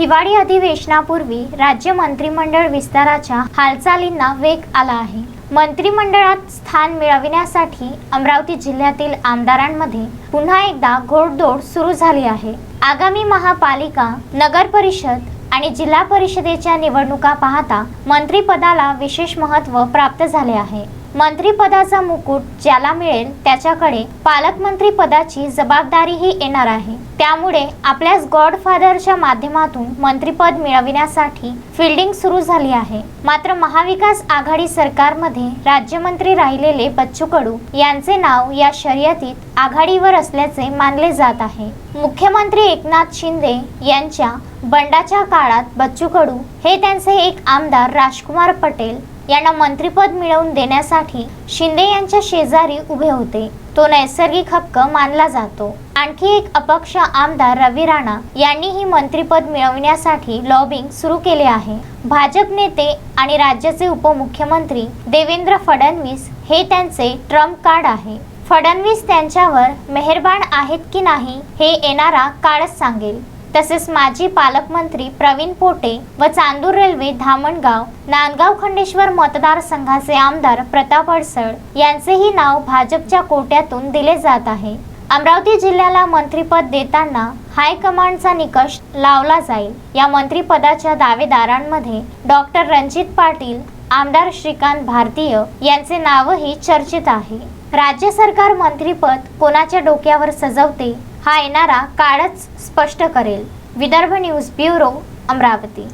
हिवाळी अधिवेशनापूर्वी राज्य मंत्रिमंडळ विस्ताराच्या हालचालींना वेग आला आहे. मंत्रिमंडळात स्थान मिळविण्यासाठी अमरावती जिल्ह्यातील आमदारांमध्ये पुन्हा एकदा घोडदौड सुरू झाली आहे. आगामी महापालिका नगर परिषद आणि जिल्हा परिषदेच्या निवडणुका पाहता मंत्रिपदाला विशेष महत्त्व प्राप्त झाले आहे. मंत्रिपदाचा मुकुट ज्याला मिळेल त्याच्याकडे पालकमंत्री पदाची जबाबदारीही येणार आहे. त्यामुळे आपल्याच गॉडफादरच्या माध्यमातून मंत्रिपद मिळविण्यासाठी फिल्डिंग सुरू झाली आहे. मात्र महाविकास आघाडी सरकारमध्ये राज्यमंत्री राहिलेले बच्चू कडू यांचे नाव या शर्यतीत आघाडीवर असल्याचे मानले जात आहे. मुख्यमंत्री एकनाथ शिंदे यांच्या बंडाच्या काळात बच्चू कडू हे त्यांचे एक आमदार राजकुमार पटेल यांना मंत्रिपद मिळवून देण्यासाठी शिंदे यांच्या शेजारी उभे होते. तो नैसर्गिक हक्क मानला जातो. आणखी एक अपक्ष आमदार रवी राणा यांनीही मंत्रीपद मिळवण्यासाठी लॉबिंग सुरू केले आहे. भाजप नेते आणि राज्याचे उपमुख्यमंत्री देवेंद्र फडणवीस हे त्यांचे ट्रम्प कार्ड आहे. फडणवीस त्यांच्यावर मेहरबान आहेत की नाही हे येणारा काळच सांगेल. तसेच माजी पालकमंत्री प्रवीण पोटे व चांदूर रेल्वे धामणगाव नांदगाव खंडेश्वर मतदारसंघाचे आमदार प्रताप अडसळ यांचेही नाव भाजपच्या कोट्यातून दिले जात आहे. अमरावती जिल्ह्याला मंत्रिपद देताना हायकमांडचा निकष लावला जाईल या मंत्रिपदाच्या दावेदारांमध्ये डॉक्टर रणजित पाटील आमदार श्रीकांत भारतीय यांचे नावही चर्चित आहे. राज्य सरकार मंत्रिपद कोणाच्या डोक्यावर सजवते? हा येणारा काळच स्पष्ट करेल. Vidarbha news bureau Amravati.